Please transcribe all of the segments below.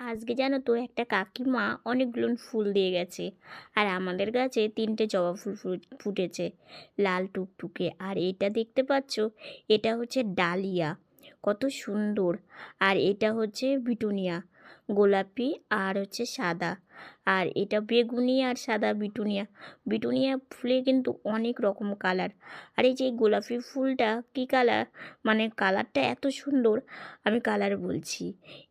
আজকে জানো তো একটা কাকিমা অনেকগুলো ফুল দিয়ে গেছে। আর আমাদের গাছে তিনটে জবা ফুল ফুটেছে, লাল টুকটুকে। আর এটা দেখতে পাচ্ছ, এটা হচ্ছে ডালিয়া। কত সুন্দর। আর এটা হচ্ছে বিটুনিয়া। গোলাপি আর হচ্ছে সাদা। আর এটা বেগুনি আর সাদা বিটুনিয়া। বিটুনিয়া ফুলে কিন্তু অনেক রকম কালার। আর এই যে গোলাপি ফুলটা কি কালার? মানে কালারটা এত সুন্দর, আমি কালার বলছি।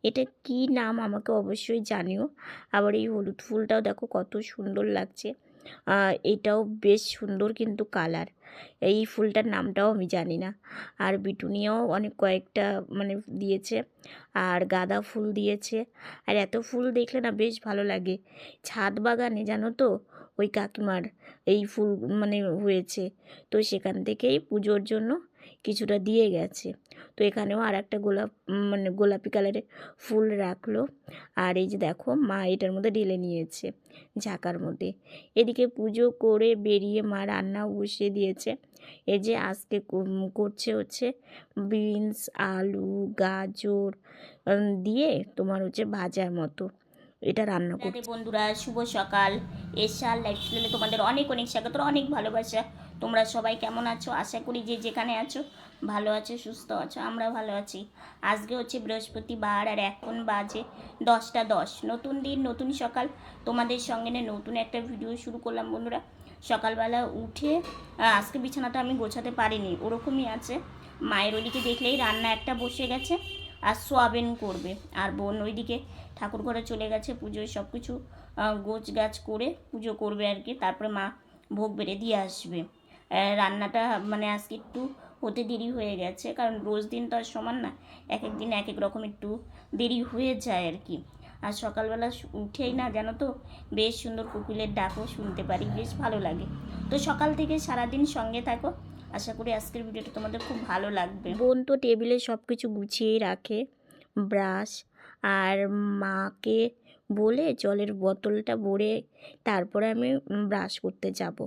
এটা কি নাম আমাকে অবশ্যই জানিও। আবার এই হলুদ ফুলটাও দেখো কত সুন্দর লাগছে। এটাও বেশ সুন্দর কিন্তু কালার। এই ফুলটার নামটাও আমি জানি না। আর বিটুনিয়াও অনেক কয়েকটা মানে দিয়েছে। আর গাঁদা ফুল দিয়েছে। আর এত ফুল দেখলে না বেশ ভালো লাগে। ছাদ বাগানে জানো তো, ওই কাকিমার এই ফুল মানে হয়েছে। তো সেখান থেকেই পুজোর জন্য কিছুটা দিয়ে গেছে। তো এখানেও আর একটা গোলাপ মানে গোলাপি কালারের ফুল রাখল। আর এই যে দেখো মা এটার মধ্যে ঢেলে নিয়েছে ঝাঁকার মধ্যে। এদিকে পুজো করে বেরিয়ে মা রান্নাও বসিয়ে দিয়েছে। এই যে আজকে কর- করছে হচ্ছে বিনস আলু গাজর দিয়ে তোমার হচ্ছে ভাজার মতো। এটা রান্না করতে বন্ধুরা শুভ সকাল। এশার লাইফস্টাইলে তোমাদের অনেক অনেক স্বাগত অনেক ভালোবাসা। তোমরা সবাই কেমন আছো? আশা করি যে যেখানে আছো, ভালো আছো, সুস্থ আছো, আমরা ভালো আছি। আজকে হচ্ছে বৃহস্পতিবার আর এখন বাজে দশটা দশ। নতুন দিন, নতুন সকাল। তোমাদের সঙ্গে নিয়ে নতুন একটা ভিডিও শুরু করলাম, বন্ধুরা। সকালবেলা উঠে আজকে বিছানাটা আমি গোছাতে পারিনি। ওরকমই আছে। মায়ের ওইদিকে দেখলেই রান্না একটা বসে গেছে আর সোয়াবিন করবে। আর বোন ওইদিকে ঠাকুর ঘরে চলে গেছে পুজোয় সব কিছু গোছ গাছ করে পুজো করবে আর কি। তারপরে মা ভোগ বেড়ে দিয়ে আসবে। রান্নাটা মানে আজকে একটু হতে দেরি হয়ে গেছে, কারণ রোজ দিন তো আর সমান না, এক এক দিন এক এক রকম একটু দেরি হয়ে যায় আর কি। আর সকালবেলা উঠেই না, জানো তো, বেশ সুন্দর কোকিলের ডাকও শুনতে পারি, বেশ ভালো লাগে। তো সকাল থেকে সারাদিন সঙ্গে থাকো, আশা করি আজকের ভিডিওটা তোমাদের খুব ভালো লাগবে। বোন তো টেবিলে সব কিছু গুছিয়েই রাখে, ব্রাশ, আর মাকে বলে জলের বোতলটা ভরে তারপরে আমি ব্রাশ করতে যাব।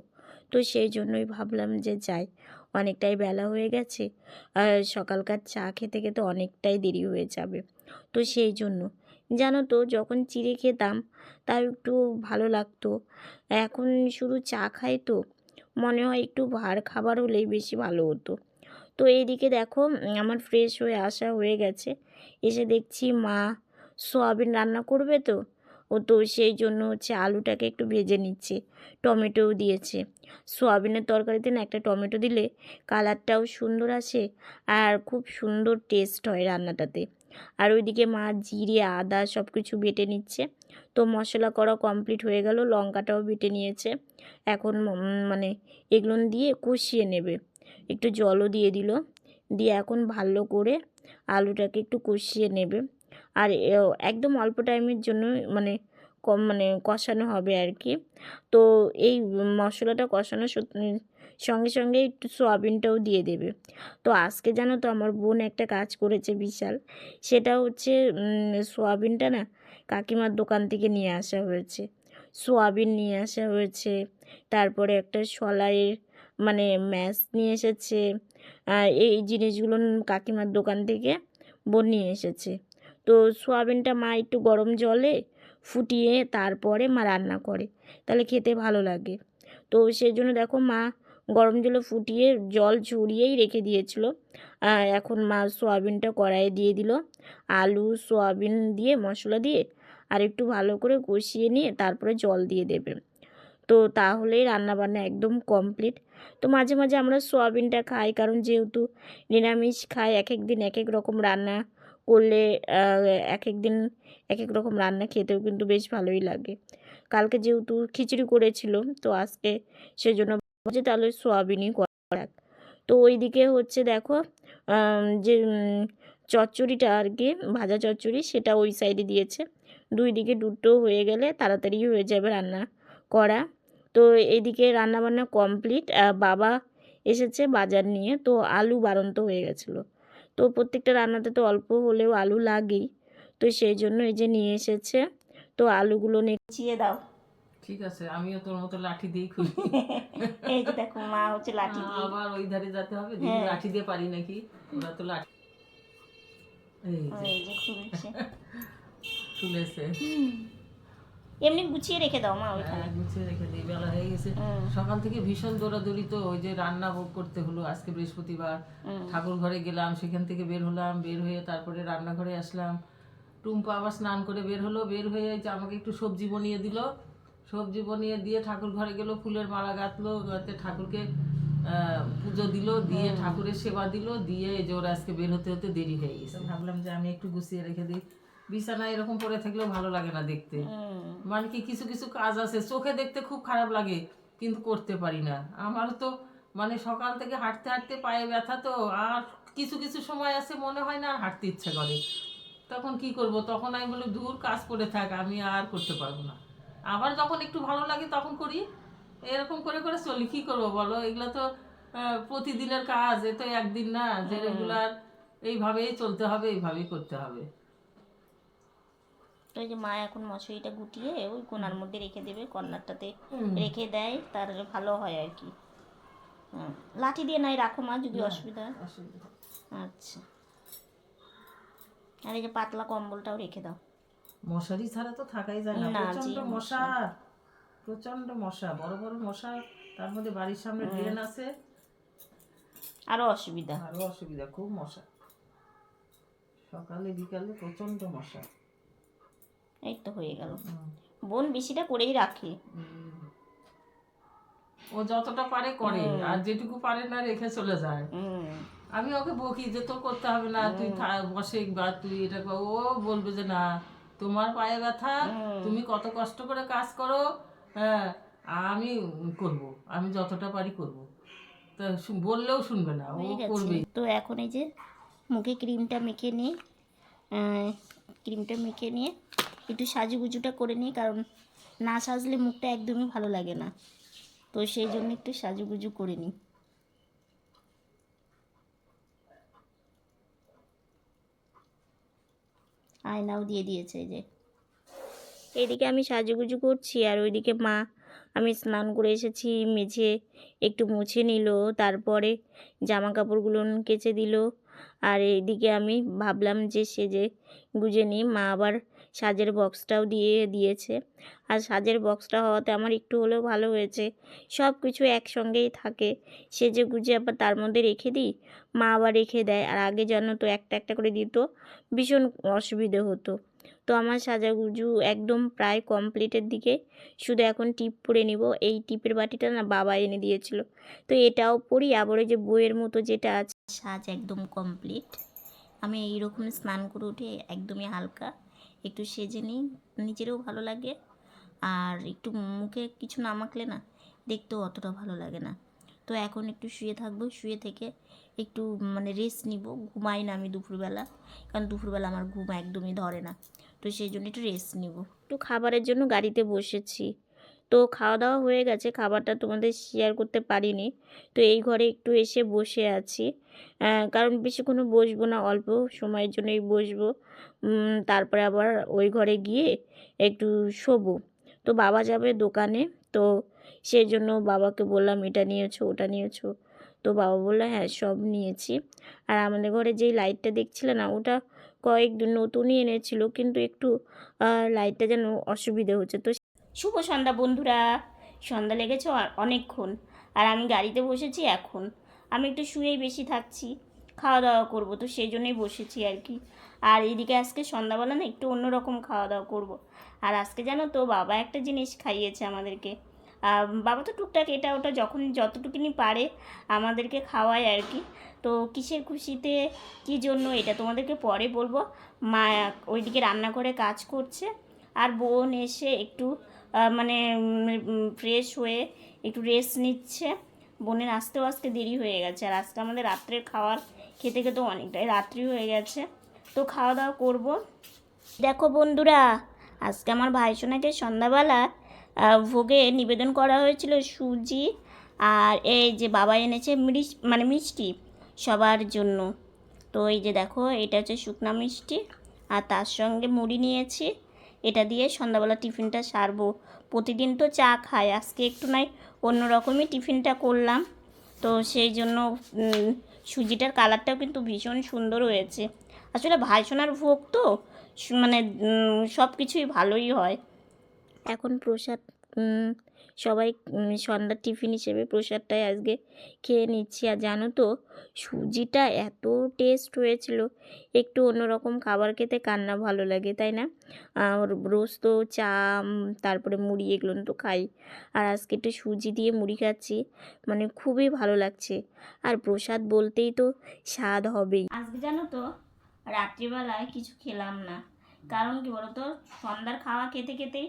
তো সেই জন্যই ভাবলাম যে যাই, অনেকটাই বেলা হয়ে গেছে। আর সকালকার চা খেতে খেতে অনেকটাই দেরি হয়ে যাবে। তো সেই জন্য, জানো তো, যখন চিড়ে খেতাম, তাও একটু ভালো লাগতো। এখন শুধু চা খাই তো, মনে হয় একটু ভার খাবার হলেই বেশি ভালো হতো। তো এইদিকে দেখো, আমার ফ্রেশ হয়ে আসা হয়ে গেছে। এসে দেখছি মা সোয়াবিন রান্না করবে তো ও তো সেই জন্য হচ্ছে আলুটাকে একটু ভেজে নিচ্ছে। টমেটোও দিয়েছে। সোয়াবিনের তরকারিতে না একটা টমেটো দিলে কালারটাও সুন্দর আসে আর খুব সুন্দর টেস্ট হয় রান্নাটাতে। আর ওইদিকে মা জিরে, আদা সব কিছু বেটে নিচ্ছে। তো মশলা করা কমপ্লিট হয়ে গেল, লঙ্কাটাও বেটে নিয়েছে। এখন মানে এগুলো দিয়ে কষিয়ে নেবে। একটু জলও দিয়ে দিল। দিয়ে এখন ভালো করে আলুটাকে একটু কষিয়ে নেবে। আর একদম অল্প টাইমের জন্য মানে কম মানে কষানো হবে আর কি তো এই মশলাটা কষানোর সত- সঙ্গে সঙ্গে একটু সয়াবিনটাও দিয়ে দেবে। তো আজকে জানো তো আমার বোন একটা কাজ করেছে বিশাল। সেটা হচ্ছে সয়াবিনটা না কাকিমার দোকান থেকে নিয়ে আসা হয়েছে। সোয়াবিন নিয়ে আসা হয়েছে, তারপরে একটা সলাইয়ের মানে ম্যাশ নিয়ে এসেছে এই জিনিসগুলো কাকিমার দোকান থেকে বোন নিয়ে এসেছে। তো সোয়াবিনটা মা একটু গরম জলে ফুটিয়ে তারপরে মা রান্না করে। তাহলে খেতে ভালো লাগে। তো সেই জন্য দেখো মা গরম জলে ফুটিয়ে জল ঝরিয়েই রেখে দিয়েছিল। এখন মা সোয়াবিনটা কড়াইয়ে দিয়ে দিল। আলু, সোয়াবিন দিয়ে, মশলা দিয়ে আর একটু ভালো করে কষিয়ে নিয়ে তারপরে জল দিয়ে দেবে। তো তাহলেই রান্নাবান্না একদম কমপ্লিট। তো মাঝে মাঝে আমরা সোয়াবিনটা খাই, কারণ যেহেতু নিরামিষ খাই, এক এক দিন এক এক রকম রান্না করলে এক এক দিন এক এক রকম রান্না খেতেও কিন্তু বেশ ভালোই লাগে। কালকে যেহেতু খিচুড়ি করেছিল, তো আজকে সেজন্য ভাবছি তাহলে সোয়াবিনই করা। তো ওইদিকে হচ্ছে দেখো যে চচ্চড়িটা আর কি, ভাজা চচ্চড়ি সেটা ওই সাইডে দিয়েছে। দুই দিকে দুটো হয়ে গেলে তাড়াতাড়ি হয়ে যাবে রান্না করা। তো এদিকে রান্নাবান্না কমপ্লিট বাবা এসেছে বাজার নিয়ে, তো আলু বাড়ন্ত হয়ে গেছিল। তো প্রত্যেকটা রান্নাতে তো অল্প হলেও আলু লাগেই। তো সেই জন্য এই যে নিয়ে এসেছে। তো আলুগুলো নেচিয়ে দাও। ঠিক আছে আমিও তোর মতো লাঠি দিয়ে খুলি। এই যে দেখো মা হচ্ছে লাঠি দিয়ে আবার ওই ধারে যেতে হবে দিদি হ্যাঁ। লাঠি দিয়ে পারি নাকি? ওরা তো লাঠি এই যে খুলছে। তুলেছে এমনি গুছিয়ে রেখে দাও মা ওইখানে। হ্যাঁ, গুছিয়ে রেখে দিই বেলা হয়ে গেছে। সকাল থেকে ভীষণ দৌড়াদৌড়ি তো ওই যে রান্না ভোগ করতে হলো আজকে বৃহস্পতিবার। ঠাকুর ঘরে গেলাম সেখান থেকে বের হলাম বের হয়ে তারপরে রান্নাঘরে আসলাম। টুম্পা আবার স্নান করে বের হলো বের হয়ে যে আমাকে একটু সবজি বনিয়ে দিল। সবজি বনিয়ে দিয়ে ঠাকুর ঘরে গেল ফুলের মালা গাঁথলো ঠাকুরকে আহ, পুজো দিল দিয়ে ঠাকুরের সেবা দিল দিয়ে এই যে ওরা আজকে বের হতে হতে দেরি হয়ে গেছে। ভাবলাম যে আমি একটু গুছিয়ে রেখে দিই। বিছানা এরকম পড়ে থাকলেও ভালো লাগে না দেখতে। মানে কি কিছু কিছু কাজ আছে চোখে দেখতে খুব খারাপ লাগে কিন্তু করতে পারি না। আমার তো মানে সকাল থেকে হাঁটতে হাঁটতে পায়ে ব্যথা তো আর কিছু কিছু সময় আছে মনে হয় না আর হাঁটতে ইচ্ছে করে। তখন কি করব? তখন আমি বলি দূর কাজ পড়ে থাক আমি আর করতে পারব না। আবার যখন একটু ভালো লাগে তখন করি। এরকম করে করে চলি। কি করব বলো? এগুলো তো প্রতিদিনের কাজ এ তো একদিন না যে রেগুলার এইভাবেই চলতে হবে এইভাবেই করতে হবে। তো যে মা এখন মশারিটা গুটিয়ে ওই কোনার মধ্যে রেখে দেবে কর্নারটাতে রেখে দেয় তার ভালো হয় আর কি। লাঠি দিয়ে নাই রাখো মা যদি অসুবিধা। আচ্ছা। আর এই যে পাতলা কম্বলটাও রেখে দাও। মশারি ছাড়া তো থাকাই যায় না। প্রচণ্ড মশা। প্রচণ্ড মশা বড় বড় মশা তার মধ্যে বাড়ির সামনে ড্রেন আছে। আরও অসুবিধা। আরও অসুবিধা খুব মশা। সকালে বিকালে প্রচণ্ড মশা। এই তো হয়ে গেল। বোন বেশিটা করেই রাখে। ও যতটা পারে করে আর যেটুকু পারে না রেখে চলে যায়। আমি ওকে বকি যে তোর করতে হবে না তুই বসে বা তুই এটা ও বলবে যে না তোমার পায়ে ব্যথা তুমি কত কষ্ট করে কাজ করো হ্যাঁ আমি করব আমি যতটা পারি করব। তা বললেও শুনবে না ও করবে তো এখন এই যে মুখে ক্রিমটা মেখে নিয়ে ক্রিমটা মেখে নিয়ে একটু সাজুগুজুটা করে নিই, কারণ না সাজলে মুখটা একদমই ভালো লাগে না। তো সেই জন্য একটু সাজুগুজু করে নিই। আয়নাও দিয়ে দিয়েছে যে। এদিকে আমি সাজুগুজু করছি, আর ওইদিকে মা, আমি স্নান করে এসেছি, মেঝে একটু মুছে নিল, তারপরে জামা কাপড়গুলো কেচে দিল, আর এইদিকে আমি ভাবলাম যে সেজে গুজে নিই, মা আবার সাজের বক্সটাও দিয়ে দিয়েছে। আর সাজের বক্সটা হওয়াতে আমার একটু হলেও ভালো হয়েছে। সব কিছু একসঙ্গেই থাকে। সেজে গুজে আবার তার মধ্যে রেখে দিই, মা আবার রেখে দেয়। আর আগে যেন তো একটা একটা করে দিত, ভীষণ অসুবিধে হতো। তো আমার সাজাগুজু একদম প্রায় কমপ্লিটের দিকে। শুধু এখন টিপ পরে নিব। এই টিপের বাটিটা না বাবা এনে দিয়েছিল। তো এটাও পরি। আবার ওই যে বইয়ের মতো যেটা আছে, সাজ একদম কমপ্লিট। আমি এইরকম স্নান করে উঠে একদমই হালকা। একটু সেজে নিই, নিজেরও ভালো লাগে। আর একটু মুখে কিছু না মাখলে না দেখতেও অতটা ভালো লাগে না। তো এখন একটু শুয়ে থাকব, শুয়ে থেকে একটু মানে রেস্ট নিব, ঘুমাই না আমি দুপুরবেলা, কারণ দুপুরবেলা আমার ঘুম একদমই ধরে না। তো সেই জন্য একটু রেস্ট নিব। একটু খাবারের জন্য গাড়িতে বসেছি। তো খাওয়া দাওয়া হয়ে গেছে, খাবারটা তোমাদের শেয়ার করতে পারিনি। তো এই ঘরে একটু এসে বসে আছি। কারণ বেশিক্ষণ বসবো না, অল্প সময়ের জন্যই বসবো। তারপরে আবার ওই ঘরে গিয়ে একটু শোবো। তো বাবা যাবে দোকানে, তো সেই জন্য বাবাকে বললাম, এটা নিয়েছো, ওটা নিয়েছো। তো বাবা বলল হ্যাঁ সব নিয়েছি। আর আমাদের ঘরে যেই লাইটটা দেখছিলে না, ওটা কয়েক নতুনই এনেছিল, কিন্তু একটু লাইটটা যেন অসুবিধে হচ্ছে। তো শুভ সন্ধ্যা বন্ধুরা। সন্ধ্যা লেগেছে অনেকক্ষণ। আর আমি গাড়িতে বসেছি এখন। আমি একটু শুয়েই বেশি থাকছি। খাওয়া দাওয়া করব তো সেই জন্যই বসেছি আর কি। আর এদিকে আজকে সন্ধ্যাবেলা না একটু অন্যরকম খাওয়া দাওয়া করব। আর আজকে জানো তো বাবা একটা জিনিস খাইয়েছে আমাদেরকে। বাবা তো টুকটাক এটা ওটা যখন যতটুকুনি পারে আমাদেরকে খাওয়ায় আর কি। তো কিসের খুশিতে, কী জন্য এটা তোমাদেরকে পরে বলব। মা ওইদিকে রান্না করে কাজ করছে। আর বোন এসে একটু মানে ফ্রেশ হয়ে একটু রেস্ট নিচ্ছে। বোনের আসতেও আজকে দেরি হয়ে গেছে। আর আজকে আমাদের রাত্রের খাওয়ার খেতে খেতে অনেকটাই রাত্রি হয়ে গেছে। তো খাওয়া দাওয়া করব। দেখো বন্ধুরা, আজকে আমার ভাইসোনাকে সন্ধ্যাবেলা ভোগে নিবেদন করা হয়েছিল সুজি আর এই যে বাবা এনেছে মিস মানে মিষ্টি সবার জন্য। তো এই যে দেখো, এটা হচ্ছে শুকনা মিষ্টি। আর তার সঙ্গে মুড়ি নিয়েছি। এটা দিয়ে সন্ধ্যাবেলা টিফিনটা সারবো। প্রতিদিন তো চা খায় আজকে একটু নাই, অন্য রকমই টিফিনটা করলাম। তো সেই জন্য সুজিটার কালারটাও কিন্তু ভীষণ সুন্দর হয়েছে। আসলে ভাইসোনার ভোগ তো মানে সব কিছুই ভালোই হয়। এখন প্রসাদ সবাই সন্ধ্যার টিফিন হিসেবে প্রসাদটাই আজকে খেয়ে নিচ্ছি। আর জানো তো, সুজিটা এত টেস্ট হয়েছিল, একটু অন্যরকম খাবার খেতে কান্না ভালো লাগে, তাই না? আর রোজ তো চা তারপরে মুড়ি, এগুলো তো খাই। আর আজকে একটু সুজি দিয়ে মুড়ি খাচ্ছি মানে খুবই ভালো লাগছে। আর প্রসাদ বলতেই তো স্বাদ হবেই। আজকে জানো তো, রাত্রিবেলায় কিছু খেলাম না। কারণ কি বলতো, সন্ধ্যার খাওয়া খেতে খেতেই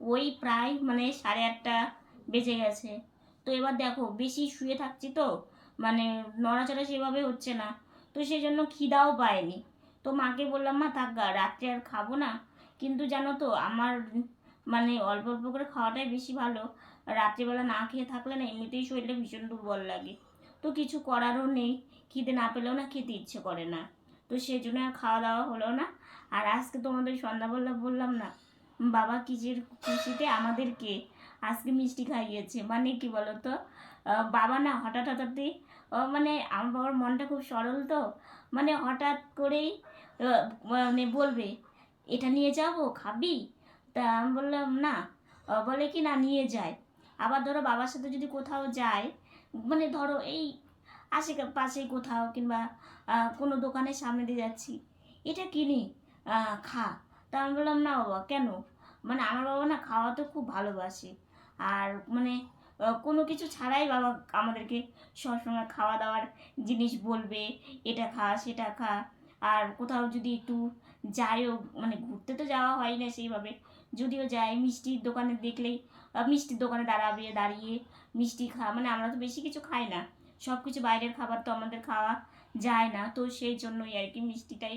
ওই প্রায় মানে সাড়ে আটটা বেজে গেছে। তো এবার দেখো, বেশি শুয়ে থাকছি তো মানে নড়াচড়া সেভাবে হচ্ছে না। তো সেই জন্য খিদাও পায়নি। তো মাকে বললাম, মা, থাক রাত্রে আর খাব না। কিন্তু জানো তো, আমার মানে অল্প অল্প করে খাওয়াটাই বেশি ভালো। রাত্রিবেলা না খেয়ে থাকলে না এমনিতেই শরীরটা ভীষণ দুর্বল লাগে। তো কিছু করারও নেই, খিদে না পেলেও না খেতে ইচ্ছে করে না। তো সেই জন্য আর খাওয়া দাওয়া হলো না। আর আজকে তোমাদের সন্ধ্যাবেলা বললাম না বাবা কিসের খুশিতে আমাদেরকে আজকে মিষ্টি খাইয়েছে? মানে কি বলো তো বাবা না হঠাৎ হঠাৎই মানে আমার বাবার মনটা খুব সরল তো। মানে হঠাৎ করেই মানে বলবে, এটা নিয়ে যাব? খাবি? তা আমি বললাম, না। বলে কি, না, নিয়ে যায় আবার ধরো বাবার সাথে যদি কোথাও যায় মানে ধরো এই আশে পাশে কোথাও কিংবা কোনো দোকানের সামনে দিয়ে যাচ্ছি, এটা কিনি? খা। তা আমি বললাম, না বাবা, কেন? মানে আমার বাবা না খাওয়াতে খুব ভালোবাসে। আর মানে কোনো কিছু ছাড়াই বাবা আমাদেরকে সবসময় খাওয়া দাওয়ার জিনিস বলবে, এটা খা, সেটা খা। আর কোথাও যদি একটু যাইও মানে ঘুরতে তো যাওয়া হয় না সেইভাবে। যদিও যাই মিষ্টির দোকানে দেখলেই মিষ্টির দোকানে দাঁড়াবে, দাঁড়িয়ে মিষ্টি খা মানে আমরা তো বেশি কিছু খাই না। সব কিছু বাইরের খাবার তো আমাদের খাওয়া যায় না। তো সেই জন্যই আর কি মিষ্টিটাই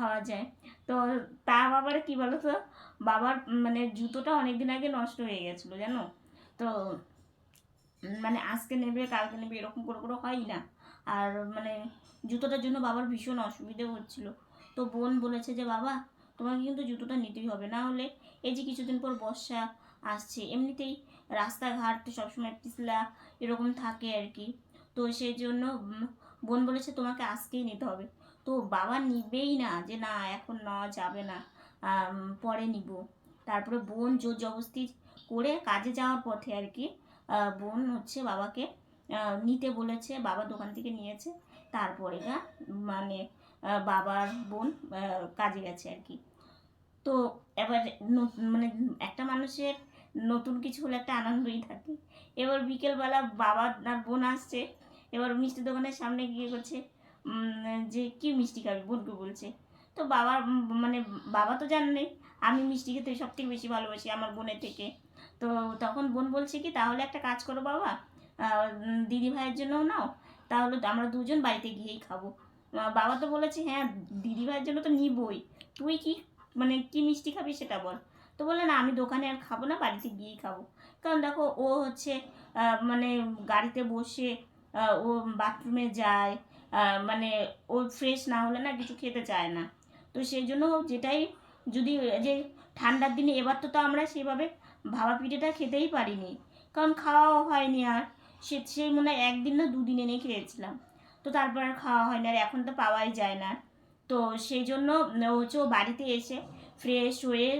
খাওয়া যায়। তো তা বাবার কি বলো তো বাবার মানে জুতোটা অনেক দিন আগে নষ্ট হয়ে গেছিল, জানো? তো মানে আজকে নেবে, কালকে নেবে, এরকম করে করে হয় না। আর মানে জুতোটার জন্য বাবার ভীষণ অসুবিধে হচ্ছিল। তো বোন বলেছে যে, বাবা, তোমাকে কিন্তু জুতোটা নিতেই হবে। না হলে এই যে কিছুদিন পর বর্ষা আসছে, এমনিতেই রাস্তাঘাট সবসময় পিছলা এরকম থাকে আর কি। তো সেই জন্য বোন বলেছে, তোমাকে আজকেই নিতে হবে। তো বাবা নিবেই না যে না, এখন নেওয়া যাবে না পরে নিব। তারপরে বোন জোর জবস্তি করে কাজে যাওয়ার পথে আর কি বোন হচ্ছে বাবাকে নিতে বলেছে, বাবা দোকান থেকে নিয়েছে। তারপরে না মানে বাবার বোন কাজে গেছে আর কি। তো এবার মানে একটা মানুষের নতুন কিছু হলে একটা আনন্দই থাকে। এবার বিকেলবেলা বাবা আর বোন আসছে, এবার মিষ্টি দোকানের সামনে গিয়ে করছে যে কি মিষ্টি খাবি? বোনকে বলছে। তো বাবা মানে বাবা তো জানে আমি মিষ্টি খেতে সব থেকে বেশি ভালোবাসি আমার বোনের থেকে। তো তখন বোন বলছে কি, তাহলে একটা কাজ করো বাবা দিদি ভাইয়ের জন্যও নাও, তাহলে আমরা দুজন বাড়িতে গিয়েই খাব। বাবা তো বলেছে হ্যাঁ দিদি ভাইয়ের জন্য তো নিবই। তুই কি মানে কি মিষ্টি খাবি সেটা বল। তো বলে না, আমি দোকানে আর খাব না, বাড়িতে গিয়েই খাব। কারণ দেখো, ও হচ্ছে মানে গাড়িতে বসে ও বাথরুমে যায় মানে ও ফ্রেশ না হলে না কিছু খেতে চায় না। তো সেই জন্য যেটাই যদি যে ঠান্ডার দিনে এবার তো তো আমরা সেভাবে ভাবা পিঠেটা খেতেই পারিনি। কারণ খাওয়াও হয়নি আর। সে সেই মনে হয় একদিন না দুদিন এনে খেয়েছিলাম। তো তারপর আর খাওয়া হয় না আর এখন তো পাওয়াই যায় না। তো সেই জন্য হচ্ছে ও বাড়িতে এসে ফ্রেশ হয়ে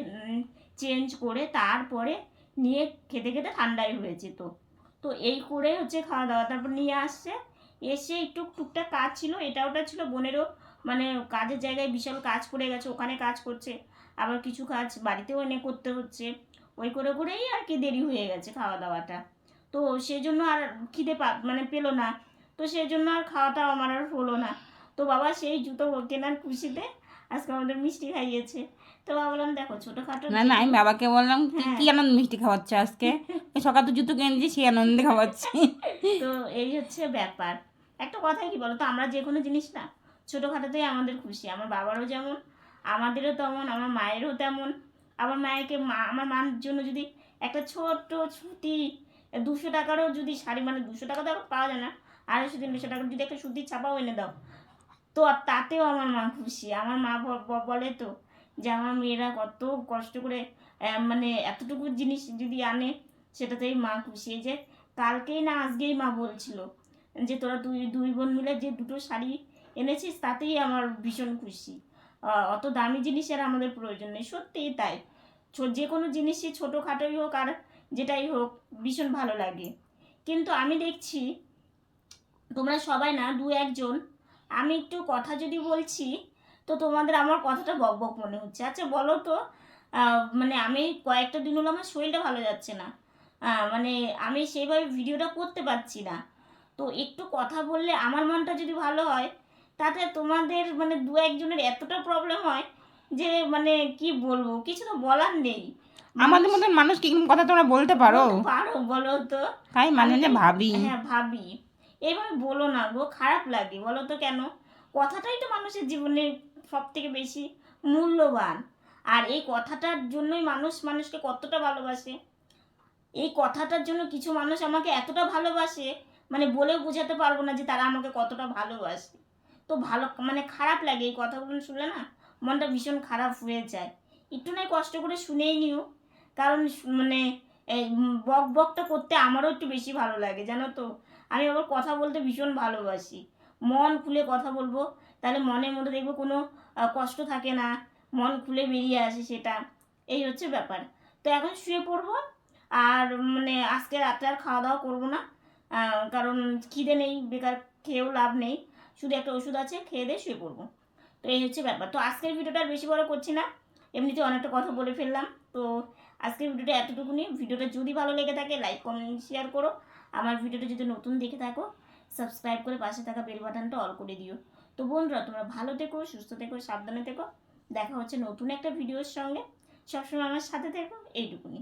চেঞ্জ করে তারপরে নিয়ে খেতে খেতে ঠান্ডাই হয়েছে তো তো এই করে হচ্ছে খাওয়া দাওয়া। তারপর নিয়ে আসছে। এসে একটু টুকটাক কাজ ছিল এটা ওটা ছিল বোনেরও মানে কাজের জায়গায় বিশাল কাজ পড়ে গেছে ওখানে কাজ করছে আবার কিছু কাজ বাড়িতেও এনে করতে হচ্ছে ওই করে করেই আর কি দেরি হয়ে গেছে খাওয়া দাওয়াটা তো সেই জন্য আর খিদে পা মানে পেল না তো সেই জন্য আর খাওয়াটাও আমার আর হলো না। তো বাবা সেই জুতো কেনার খুশিতে আজকে আমাদের মিষ্টি খাইয়েছে। তো বাবা বললাম দেখো ছোটোখাটো না না আমি বাবাকে বললাম কি হ্যাঁ। কি আনন্দ মিষ্টি খাওয়াচ্ছে আজকে? সকাল তো জুতো কিনে দিয়েছি সেই আনন্দে খাওয়াচ্ছি। তো এই হচ্ছে ব্যাপার। একটা কথাই কি বলতো? আমরা যে কোনো জিনিস না, ছোটোখাটোতেই আমাদের খুশি। আমার বাবারও যেমন, আমাদেরও তেমন, আমার মায়েরও তেমন। আমার মায়েরকে মা, আমার মার জন্য যদি একটা ছোট্ট ছুটি দুশো টাকারও যদি শাড়ি মানে দুশো টাকা তো পাওয়া যায় না, আড়াইশো, তিনশো টাকার যদি একটা সুতির ছাপাও এনে দাও, তো তাতেও আমার মা খুশি। আমার মা বলে তো যে আমার মেয়েরা কত কষ্ট করে মানে এতটুকু জিনিস যদি আনে, সেটাতেই মা খুশি। যে কালকেই না, আজকেই মা বলছিল যে তোরা দুই দুই বোন মিলে যে দুটো শাড়ি এনেছিস, তাতেই আমার ভীষণ খুশি। অত দামি জিনিসের আমাদের প্রয়োজন নেই। সত্যিই তাই। যে কোনো জিনিসই ছোটোখাটোই হোক আর যেটাই হোক, ভীষণ ভালো লাগে। কিন্তু আমি দেখছি তোমরা সবাই না, দু একজন, আমি একটু কথা যদি বলছি, তো তোমাদের আমার কথাটা বক বক মনে হচ্ছে। আচ্ছা বলো তো মানে আমি কয়েকটা দিন হলো আমার শরীরটা ভালো যাচ্ছে না। মানে আমি সেইভাবে ভিডিওটা করতে পারছি না। তো একটু কথা বললে আমার মনটা যদি ভালো হয় তাতে তোমাদের মানে দু একজনের এতটা প্রবলেম হয় যে মানে কি বলব কিছু তো বলার নেই। আমাদের মতন মানুষ কি কথা তোমরা বলতে পারো? পারো বলো তো। তাই মানে যে ভাবি। হ্যাঁ ভাবি। এইভাবে বলো না গো খারাপ লাগে বলো তো কেন? কথাটাই তো মানুষের জীবনে সব থেকে বেশি মূল্যবান। আর এই কথাটার জন্যই মানুষ মানুষকে কতটা ভালোবাসে। এই কথাটার জন্য কিছু মানুষ আমাকে এতটা ভালোবাসে মানে বলে বোঝাতে পারব না যে তারা আমাকে কতটা ভালোবাসে। তো ভালো মানে খারাপ লাগে এই কথাগুলো শুনে না, মনটা ভীষণ খারাপ হয়ে যায়। একটু নয় কষ্ট করে শুনেই নিও। কারণ মানে বক বকটা করতে আমারও একটু বেশি ভালো লাগে, জানো তো? আমি আবার কথা বলতে ভীষণ ভালোবাসি। মন খুলে কথা বলব, তাহলে মনের মধ্যে দেখব কোনো কষ্ট থাকে না, মন খুলে বেরিয়ে আসে সেটা। এই হচ্ছে ব্যাপার। তো এখন শুয়ে পড়ব, আর মানে আজকে রাত্রে আর খাওয়া দাওয়া করব না। কারণ খিদে নেই, বেকার খেয়েও লাভ নেই। শুধু একটা ওষুধ আছে, খেয়ে দিয়ে শুয়ে পড়ব। তো এই হচ্ছে ব্যাপার। তো আজকের ভিডিওটা আর বেশি বড় করছি না। এমনিতে অনেকটা কথা বলে ফেললাম। তো আজকের ভিডিওটা এতটুকুনি। ভিডিওটা যদি ভালো লেগে থাকে লাইক কমেন্ট শেয়ার করো। আমার ভিডিওটা যদি নতুন দেখে থাকো সাবস্ক্রাইব করে পাশে থাকা বেল বাটনটা অল করে দিও। তো বন্ধুরা, তোমরা ভালো থেকো, সুস্থ থেকো, সাবধানে থেকো। দেখা হচ্ছে নতুন একটা ভিডিওর সঙ্গে। সবসময় আমার সাথে থেকো। এইটুকুনি।